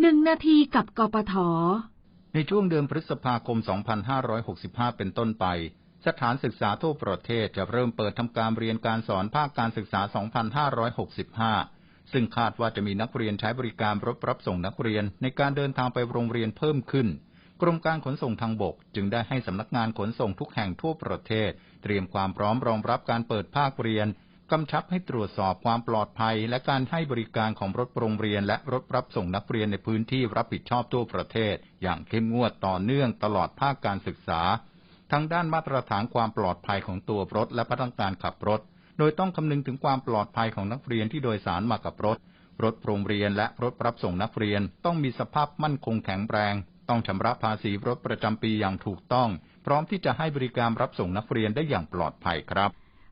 หนึ่งนาทีกับกปท ในช่วงเดือนพฤษภาคม 2565 เป็นต้นไป สถานศึกษาทั่วประเทศจะเริ่มเปิดทำการเรียนการสอนภาคการศึกษา 2565 ซึ่งคาดว่าจะมีนักเรียนใช้บริการรถรับส่งนักเรียนในการเดินทางไปโรงเรียนเพิ่มขึ้น กรมการขนส่งทางบก จึงได้ให้สำนักงานขนส่งทุกแห่งทั่วประเทศ เตรียมความพร้อมรองรับการเปิดภาคเรียน กำชับให้ตรวจสอบความปลอดภัย และการให้บริการของรถโรงเรียนและรถรับส่งนักเรียนในพื้นที่รับผิดชอบทั่วประเทศ อย่างเข้มงวดต่อเนื่องตลอดภาคการศึกษา ทั้งด้านมาตรฐานความปลอดภัยของตัวรถและพนักงานขับรถ โดยต้องคำนึงถึงความปลอดภัยของนักเรียนที่โดยสารมากับรถ รถโรงเรียนและรถรับส่งนักเรียน ต้องมีสภาพมั่นคงแข็งแรง ต้องชำระภาษีรถประจำปีอย่างถูกต้อง พร้อมที่จะให้บริการรับส่งนักเรียนได้อย่างปลอดภัยครับ